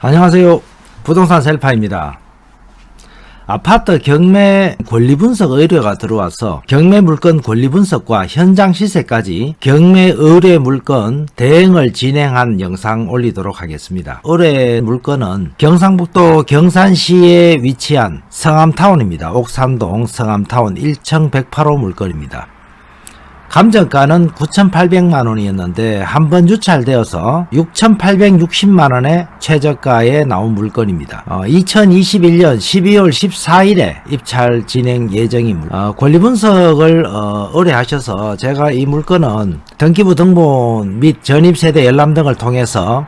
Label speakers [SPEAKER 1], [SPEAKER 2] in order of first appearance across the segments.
[SPEAKER 1] 안녕하세요. 부동산 셀파입니다. 아파트 경매 권리 분석 의뢰가 들어와서 경매 물건 권리 분석과 현장 시세까지 경매 의뢰 물건 대행을 진행한 영상 올리도록 하겠습니다. 의뢰 물건은 경상북도 경산시에 위치한 성암타운입니다. 옥산동 성암타운 1층 108호 물건입니다. 감정가는 9,800만 원이었는데 한 번 유찰되어서 6,860만 원의 최저가에 나온 물건입니다. 어, 2021년 12월 14일에 입찰 진행 예정입니다. 어, 권리 분석을 어, 의뢰하셔서 제가 이 물건은 등기부 등본 및 전입세대 열람 등을 통해서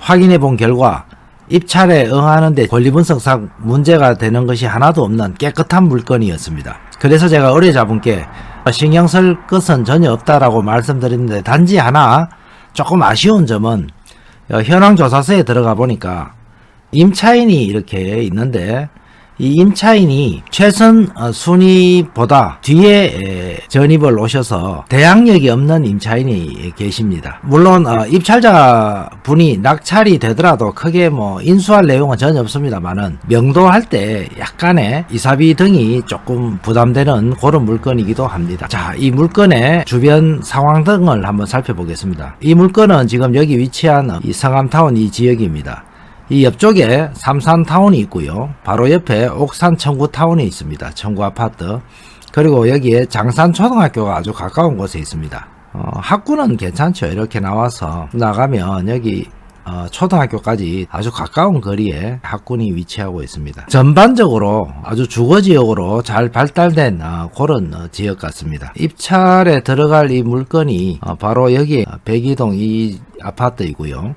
[SPEAKER 1] 확인해 본 결과 입찰에 응하는데 권리 분석상 문제가 되는 것이 하나도 없는 깨끗한 물건이었습니다. 그래서 제가 의뢰자분께 신경 쓸 것은 전혀 없다라고 말씀드렸는데 단지 하나 조금 아쉬운 점은 어, 현황 조사서에 들어가 보니까 임차인이 이렇게 있는데 이 임차인이 최선 어, 순위보다 뒤에 에, 전입을 오셔서 대항력이 없는 임차인이 계십니다. 물론 어, 입찰자 분이 낙찰이 되더라도 크게 뭐 인수할 내용은 전혀 없습니다만은 명도할 때 약간의 이사비 등이 조금 부담되는 그런 물건이기도 합니다. 자, 이 물건의 주변 상황 등을 한번 살펴보겠습니다. 이 물건은 지금 여기 위치한 이 성암타운 이 지역입니다. 이 옆쪽에 삼산타운이 있고요. 바로 옆에 옥산 청구타운이 있습니다. 청구 아파트. 그리고 여기에 장산초등학교가 아주 가까운 곳에 있습니다. 어, 학구는 괜찮죠. 이렇게 나와서 나가면 여기 어, 초등학교까지 아주 가까운 거리에 학군이 위치하고 있습니다. 전반적으로 아주 주거지역으로 잘 발달된 어, 그런 어, 지역 같습니다. 입찰에 들어갈 이 물건이 어, 바로 여기 백이동 이 아파트이고요.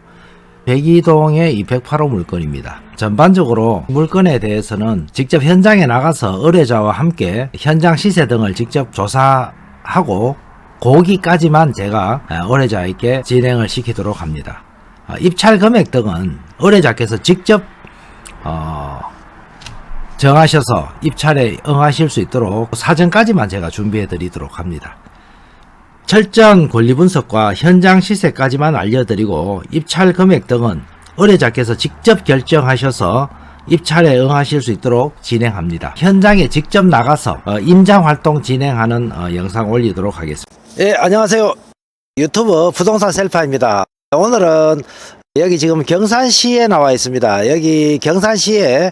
[SPEAKER 1] 백이동의 이 108호 물건입니다. 전반적으로 물건에 대해서는 직접 현장에 나가서 의뢰자와 함께 현장 시세 등을 직접 조사하고 거기까지만 제가 의뢰자에게 진행을 시키도록 합니다. 어, 입찰 금액 등은 의뢰자께서 직접 어, 정하셔서 입찰에 응하실 수 있도록 사전까지만 제가 준비해 드리도록 합니다. 철저한 권리 분석과 현장 시세까지만 알려드리고 입찰 금액 등은 의뢰자께서 직접 결정하셔서 입찰에 응하실 수 있도록 진행합니다. 현장에 직접 나가서 어, 임장 활동 진행하는 어, 영상 올리도록 하겠습니다. 예, 안녕하세요. 유튜브 부동산 셀파입니다. 오늘은 여기 지금 경산시에 나와 있습니다. 여기 경산시에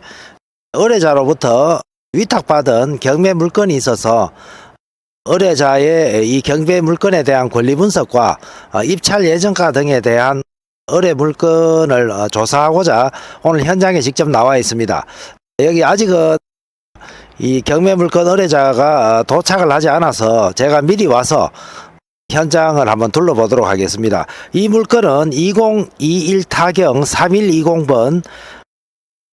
[SPEAKER 1] 의뢰자로부터 위탁받은 경매 물건이 있어서 의뢰자의 이 경매 물건에 대한 권리 분석과 어, 입찰 예정가 등에 대한 의뢰 물건을 어, 조사하고자 오늘 현장에 직접 나와 있습니다. 여기 아직은 이 경매 물건 의뢰자가 어, 도착을 하지 않아서 제가 미리 와서 현장을 한번 둘러보도록 하겠습니다. 이 물건은 2021 타경 3120번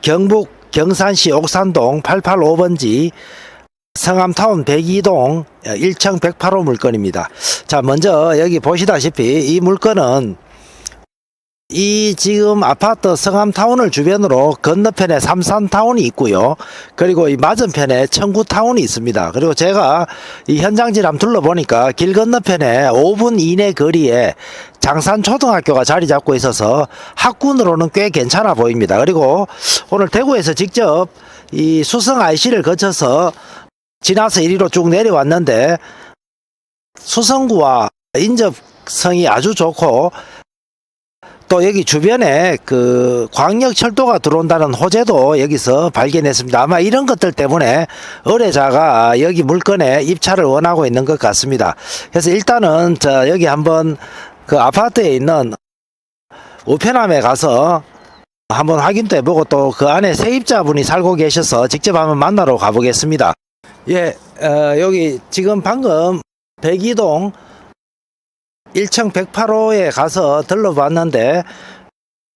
[SPEAKER 1] 경북 경산시 옥산동 885번지 성암타운 102동 1층 108호 물건입니다. 자, 먼저 여기 보시다시피 이 물건은 이 지금 아파트 성암타운을 주변으로 건너편에 삼산타운이 있고요. 그리고 이 맞은편에 청구타운이 있습니다. 그리고 제가 이 현장지를 한번 둘러보니까 길 건너편에 5분 이내 거리에 장산초등학교가 자리 잡고 있어서 학군으로는 꽤 괜찮아 보입니다. 그리고 오늘 대구에서 직접 이 수성 IC를 거쳐서 지나서 이리로 쭉 내려왔는데 수성구와 인접성이 아주 좋고 또 여기 주변에 그 광역철도가 들어온다는 호재도 여기서 발견했습니다. 아마 이런 것들 때문에 의뢰자가 여기 물건에 입찰을 원하고 있는 것 같습니다. 그래서 일단은 저 여기 한번 그 아파트에 있는 우편함에 가서 한번 확인도 해보고 또 그 안에 세입자분이 살고 계셔서 직접 한번 만나러 가보겠습니다. 예, 어, 여기 지금 방금 백이동 1층 108호에 가서 들러봤는데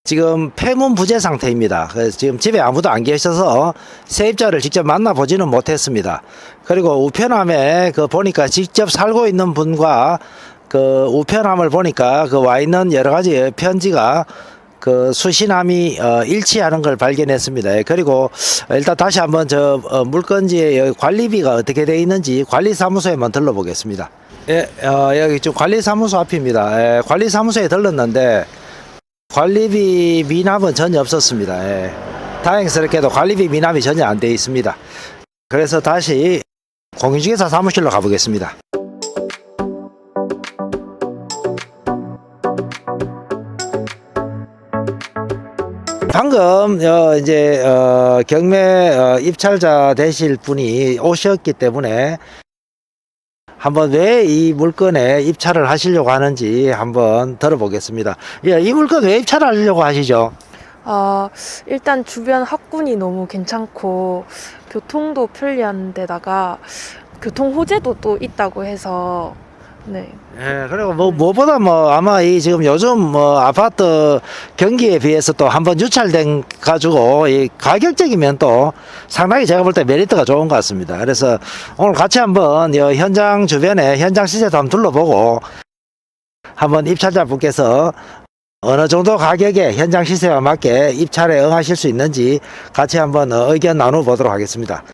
[SPEAKER 1] 지금 폐문 부재 상태입니다. 그래서 지금 집에 아무도 안 계셔서 세입자를 직접 만나보지는 못했습니다. 그리고 우편함에 그 보니까 직접 살고 있는 분과 그 우편함을 보니까 그 와 있는 여러 가지 편지가 그 수신함이 어, 일치하는 걸 발견했습니다. 예, 그리고 일단 다시 한번 저 어, 물건지의 관리비가 어떻게 되어 있는지 관리사무소에만 들러보겠습니다. 예, 어, 여기 지금 관리사무소 앞입니다. 예, 관리사무소에 들렀는데 관리비 미납은 전혀 없었습니다. 예. 다행스럽게도 관리비 미납이 전혀 안 돼 있습니다. 그래서 다시 공인중개사 사무실로 가보겠습니다. 방금 어, 이제 어, 경매 어, 입찰자 되실 분이 오셨기 때문에 한번 왜 이 물건에 입찰을 하시려고 하는지 한번 들어보겠습니다. 예, 이 물건 왜 입찰하려고 하시죠?
[SPEAKER 2] 아, 일단 주변 학군이 너무 괜찮고 교통도 편리한 데다가 교통 호재도 또 있다고 해서 네.
[SPEAKER 1] 예, 그리고 뭐 무엇보다 뭐 아마 이 지금 요즘 뭐 아파트 경기에 비해서 또 한번 유찰된 가지고 이 가격적이면 또 상당히 제가 볼 때 메리트가 좋은 것 같습니다. 그래서 오늘 같이 한번 이 현장 주변에 현장 시세도 한번 둘러보고 한번 입찰자 분께서 어느 정도 가격에 현장 시세와 맞게 입찰에 응하실 수 있는지 같이 한번 어, 의견 나눠보도록 하겠습니다.